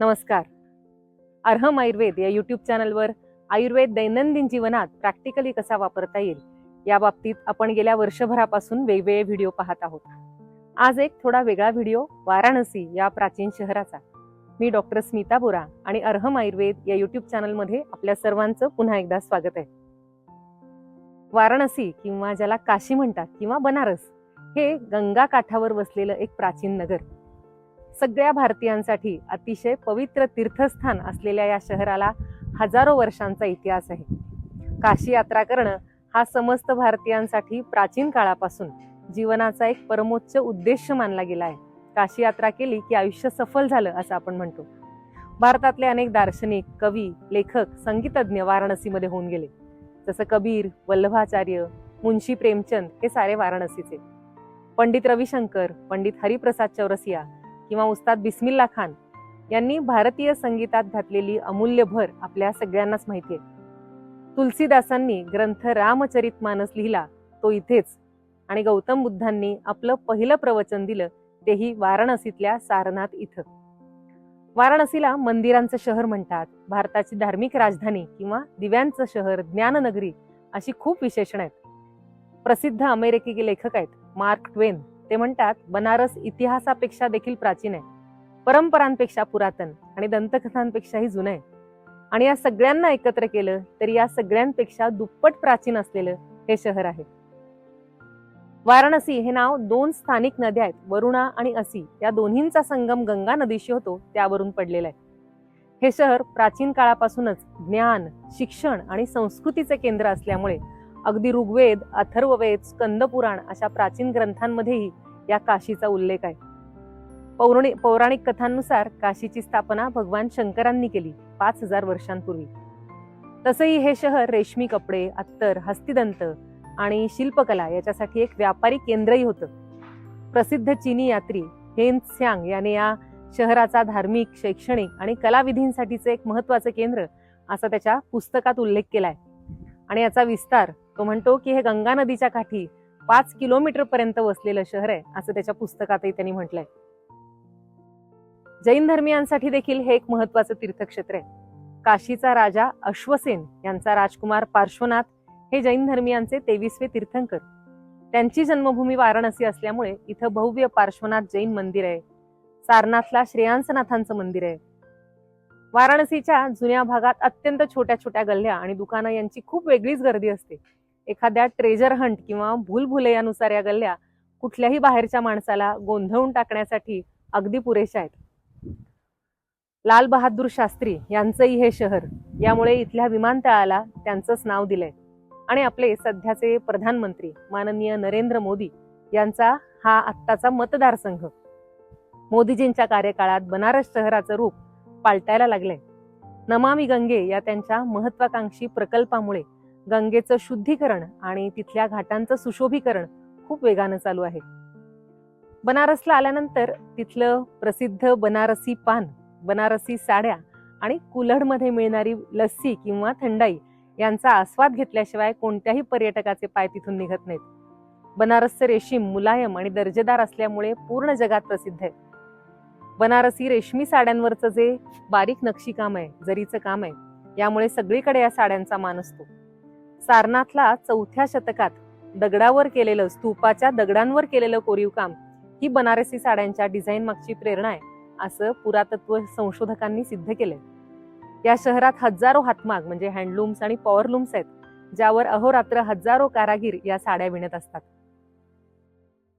नमस्कार. अर्हम आयुर्वेद या यूट्यूब चॅनलवर आयुर्वेद दैनंदिन जीवनात प्रॅक्टिकली कसा वापरता येईल या बाबतीत आपण गेल्या वर्षभरापासून वेगवेगळे व्हिडिओ पाहत आहोत. आज एक थोडा वेगळा व्हिडिओ वाराणसी या प्राचीन शहराचा. मी डॉक्टर स्मिता बोरा आणि अर्हम आयुर्वेद या यूट्यूब चॅनलमध्ये आपल्या सर्वांचं पुन्हा एकदा स्वागत आहे. वाराणसी किंवा ज्याला काशी म्हणतात किंवा बनारस हे गंगा काठावर वसलेलं एक प्राचीन नगर. सगळ्या भारतीयांसाठी अतिशय पवित्र तीर्थस्थान असलेल्या या शहराला हजारो वर्षांचा इतिहास आहे. काशी यात्रा करणं हा समस्त भारतीयांसाठी प्राचीन काळापासून जीवनाचा एक परमोच्च उद्देश मानला गेला आहे. काशी यात्रा केली की आयुष्य सफल झालं असं आपण म्हणतो. भारतातले अनेक दार्शनिक कवी लेखक संगीतज्ञ वाराणसीमध्ये होऊन गेले. जसं कबीर वल्लभाचार्य मुंशी प्रेमचंद हे सारे वाराणसीचे. पंडित रविशंकर पंडित हरिप्रसाद चौरसिया किंवा उस्ताद बिस्मिल्ला खान यांनी भारतीय संगीतात घातलेली अमूल्य भर आपल्या सगळ्यांनाच माहिती आहे. तुलसीदासांनी ग्रंथ रामचरित मानस लिहिला तो इथेच. आणि गौतम बुद्धांनी आपलं पहिलं प्रवचन दिलं तेही वाराणसीतल्या सारनाथ इथं. वाराणसीला मंदिरांचं शहर म्हणतात. भारताची धार्मिक राजधानी किंवा दिव्यांचं शहर ज्ञाननगरी अशी खूप विशेषण आहेत. प्रसिद्ध अमेरिकी लेखक आहेत मार्क ट्वेन. ते म्हणतात बनारस इतिहासापेक्षा देखील प्राचीन आहे. परंपरांपेक्षा पुरातन आणि दंतकथांपेक्षाही जुनं आहे. आणि या सगळ्यांना एकत्र केलं तरी या सगळ्यांपेक्षा दुप्पट प्राचीन असलेलं हे शहर आहे. वाराणसी हे नाव दोन स्थानिक नद्या आहेत वरुणा आणि असी. या दोन्हींचा संगम गंगा नदीशी होतो त्यावरून पडलेला आहे. हे शहर प्राचीन काळापासूनच ज्ञान शिक्षण आणि संस्कृतीचे केंद्र असल्यामुळे अगदी ऋग्वेद अथर्ववेद स्कंदपुराण अशा प्राचीन ग्रंथांमध्येही या काशीचा उल्लेख आहे. पौराणिक पौराणिक कथांनुसार काशीची स्थापना भगवान शंकरांनी केली पाच हजार वर्षांपूर्वी. तसंही हे शहर रेशमी कपडे अत्तर हस्तिदंत आणि शिल्पकला याच्यासाठी एक व्यापारी केंद्रही होतं. प्रसिद्ध चीनी यात्री हेन स्यांग याने या शहराचा धार्मिक शैक्षणिक आणि कलाविधींसाठीचं एक महत्वाचं केंद्र असा त्याच्या पुस्तकात उल्लेख केलाय. आणि याचा विस्तार तो म्हणतो की हे गंगा नदीच्या काठी पाच किलोमीटर पर्यंत वसलेलं शहर आहे असं त्याच्या पुस्तकातही त्यांनी म्हटलंय. जैन धर्मियांसाठी देखील हे एक महत्वाचं तीर्थक्षेत्र आहे. काशीचा राजा अश्वसेन यांचा राजकुमार पार्श्वनाथ हे जैन धर्मियांचे तेवीसवे तीर्थंकर. त्यांची जन्मभूमी वाराणसी असल्यामुळे इथं भव्य पार्श्वनाथ जैन मंदिर आहे. सारनाथला श्रेयांसनाथांचं मंदिर आहे. वाराणसीच्या जुन्या भागात अत्यंत छोट्या छोट्या गल्ल्या आणि दुकानं यांची खूप वेगळीच गर्दी असते. एखाद्या ट्रेजर हंट किंवा भूलभुलयानुसार या गल्ल्या कुठल्याही बाहेरच्या माणसाला गोंधळून टाकण्यासाठी अगदी पुरेशा आहेत. लाल बहादूर शास्त्री यांचंही हे शहर यामुळे इथल्या विमानतळाला त्यांचंच नाव दिलंय. आणि आपले सध्याचे प्रधानमंत्री माननीय नरेंद्र मोदी यांचा हा आत्ताचा मतदारसंघ. मोदीजींच्या कार्यकाळात बनारस शहराचं रूप पालटायला लागलंय. नमामी गंगे या त्यांच्या महत्वाकांक्षी प्रकल्पामुळे गंगेचं शुद्धीकरण आणि तिथल्या घाटांचं सुशोभीकरण खूप वेगानं चालू आहे. बनारसला आल्यानंतर तिथलं प्रसिद्ध बनारसी पान बनारसी साड्या आणि कुल्हडमध्ये मिळणारी लस्सी किंवा थंडाई यांचा आस्वाद घेतल्याशिवाय कोणत्याही पर्यटकाचे पाय तिथून निघत नाहीत. बनारसचं रेशीम मुलायम आणि दर्जेदार असल्यामुळे पूर्ण जगात प्रसिद्ध आहे. बनारसी रेशमी साड्यांवरचं जे बारीक नक्षीकाम आहे जरीचं काम आहे यामुळे सगळीकडे या साड्यांचा मान असतो. सारनाथला चौथ्या शतकात दगडावर केलेलं स्तूपाच्या दगडांवर केलेलं कोरीव काम ही बनारसी साड्यांच्या डिझाईन मागची प्रेरणा आहे असं पुरातत्व संशोधकांनी सिद्ध केलंय. या शहरात हजारो हातमाग म्हणजे हँडलूम्स आणि पॉवरलूम्स आहेत ज्यावर अहोरात्र हजारो कारागीर या साड्या विणत असतात.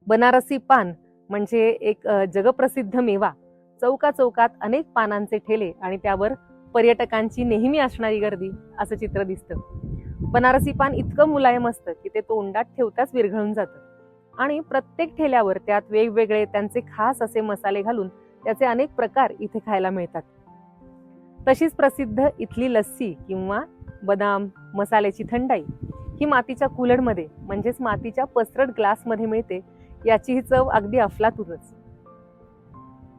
बनारसी पान म्हणजे एक जगप्रसिद्ध मेवा. चौका चौकात अनेक पानांचे ठेले आणि त्यावर पर्यटकांची नेहमी असणारी गर्दी असं चित्र दिसतं. बनारसी पान इतकं मुलायम असतं की ते तोंडात ठेवताच विरघळून जातं. आणि प्रत्येक ठेल्यावर त्यात वेगवेगळे त्यांचे खास असे मसाले घालून त्याचे अनेक प्रकार इथे खायला मिळतात. तशीच प्रसिद्ध इथली लस्सी किंवा बदाम मसाल्याची थंडाई ही मातीच्या कुलडमध्ये म्हणजेच मातीच्या पसरट ग्लासमध्ये मिळते याची ही चव अगदी अफलातूनच.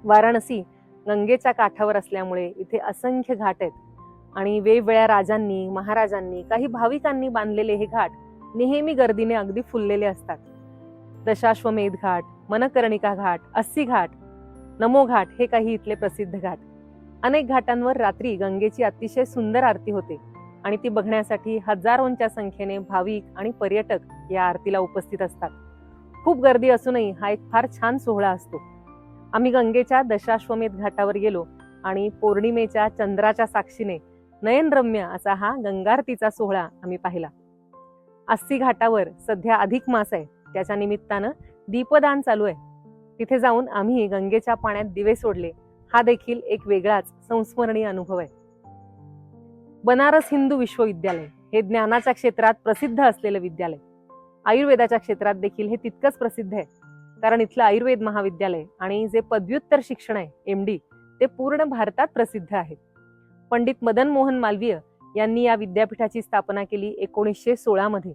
वाराणसी गंगेच्या काठावर असल्यामुळे इथे असंख्य घाट आहेत. आणि वेगवेगळ्या राजांनी महाराजांनी काही भाविकांनी बांधलेले हे घाट नेहमी गर्दीने अगदी फुललेले असतात. दशाश्वमेध घाट मनकर्णिका घाट अस्सी घाट नमो घाट हे काही इथले प्रसिद्ध घाट. अनेक घाटांवर रात्री गंगेची अतिशय सुंदर आरती होते आणि ती बघण्यासाठी हजारोंच्या संख्येने भाविक आणि पर्यटक या आरतीला उपस्थित असतात. खूप गर्दी असूनही हा एक फार छान सोहळा असतो. आम्ही गंगेच्या दशाश्वमेध घाटावर गेलो आणि पौर्णिमेच्या चंद्राच्या साक्षीने नयनरम्य असा हा गंगारतीचा सोहळा आम्ही पाहिला. अस्सी घाटावर सध्या अधिक मास आहे. त्याच्या निमित्तानं दीपदान चालू आहे. तिथे जाऊन आम्ही गंगेच्या पाण्यात दिवे सोडले. हा देखील एक वेगळाच संस्मरणीय अनुभव आहे. बनारस हिंदू विश्वविद्यालय हे ज्ञानाच्या क्षेत्रात प्रसिद्ध असलेलं विद्यालय. आयुर्वेदाच्या क्षेत्रात देखील हे तितकंच प्रसिद्ध आहे. कारण इथलं आयुर्वेद महाविद्यालय आणि जे पदव्युत्तर शिक्षण आहे एम डी ते पूर्ण भारतात प्रसिद्ध आहे. पंडित मदन मोहन मालवीय यांनी या विद्यापीठाची स्थापना केली एकोणीसशे सोळा मध्ये.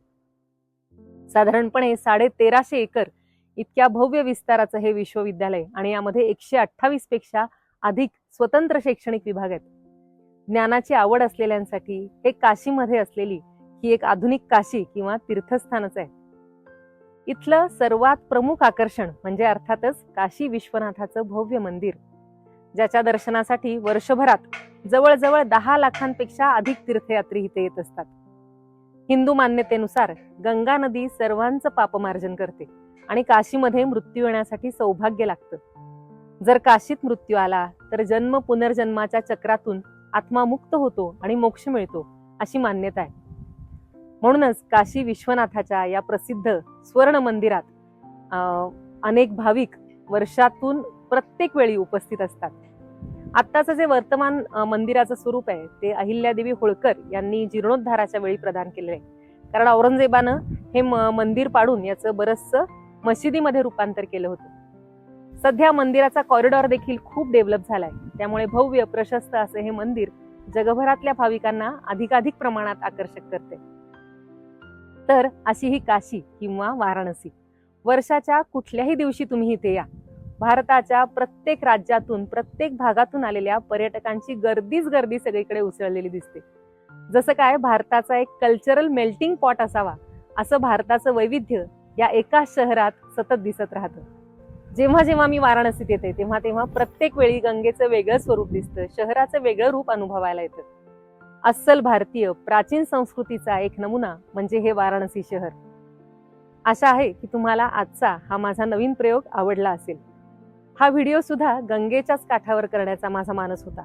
साधारणपणे साडे तेराशे एकर इतक्या भव्य विस्ताराचं हे विश्वविद्यालय आणि यामध्ये एकशे अठ्ठावीसपेक्षा अधिक स्वतंत्र शैक्षणिक विभाग आहेत. ज्ञानाची आवड असलेल्यांसाठी हे काशीमध्ये असलेली ही एक आधुनिक काशी किंवा तीर्थस्थानच आहे. इथलं सर्वात प्रमुख आकर्षण म्हणजे अर्थातच काशी विश्वनाथाचं भव्य मंदिर. ज्याच्या दर्शनासाठी वर्षभरात जवळजवळ दहा लाखांपेक्षा अधिक तीर्थयात्री इथे येत असतात. हिंदू मान्यतेनुसार गंगा नदी सर्वांचं पापमार्जन करते आणि काशीमध्ये मृत्यू येण्यासाठी सौभाग्य लागतं. जर काशीत मृत्यू आला तर जन्म पुनर्जन्माच्या चक्रातून आत्मा मुक्त होतो आणि मोक्ष मिळतो अशी मान्यता आहे. म्हणूनच काशी विश्वनाथाच्या या प्रसिद्ध स्वर्ण मंदिरात अनेक भाविक वर्षातून प्रत्येक वेळी उपस्थित असतात. आत्ताचं जे वर्तमान मंदिराचं स्वरूप आहे ते अहिल्यादेवी होळकर यांनी जीर्णोद्धाराच्या वेळी प्रदान केलेलं आहे. कारण औरंगजेबानं हे म- मंदिर पाडून याचं बरंचसं मशिदीमध्ये रूपांतर केलं होतं. सध्या मंदिराचा कॉरिडॉर देखील खूप डेव्हलप झालाय. त्यामुळे भव्य प्रशस्त असे हे मंदिर जगभरातल्या भाविकांना अधिकाधिक प्रमाणात आकर्षक करते तर अशी ही काशी किंवा वाराणसी. वर्षाच्या कुठल्याही दिवशी तुम्ही इथे या. भारताच्या प्रत्येक राज्यातून प्रत्येक भागातून आलेल्या पर्यटकांची गर्दीच गर्दी सगळीकडे उसळलेली दिसते. जसं काय भारताचा एक कल्चरल मेल्टिंग पॉट असावा असं भारताचं वैविध्य या एका शहरात सतत दिसत राहतं. जेव्हा जेव्हा मी वाराणसीत येते तेव्हा तेव्हा प्रत्येक वेळी गंगेचं वेगळं स्वरूप दिसतं शहराचं वेगळं रूप अनुभवायला येतं. अस्सल भारतीय प्राचीन संस्कृतीचा एक नमुना म्हणजे हे वाराणसी शहर. आशा आहे की तुम्हाला आजचा हा माझा नवीन प्रयोग आवडला असेल. हा व्हिडिओ सुद्धा गंगेच्याच काठावर करण्याचा माझा मानस होता.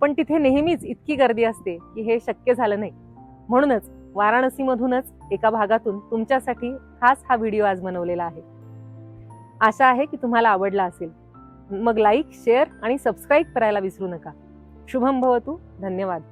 पण तिथे नेहमीच इतकी गर्दी असते की हे शक्य झालं नाही. म्हणूनच वाराणसीमधूनच एका भागातून तुमच्यासाठी खास हा व्हिडिओ आज बनवलेला आहे. आशा आहे की तुम्हाला आवडला असेल. मग लाईक शेअर आणि सबस्क्राईब करायला विसरू नका. शुभम भवतू. धन्यवाद.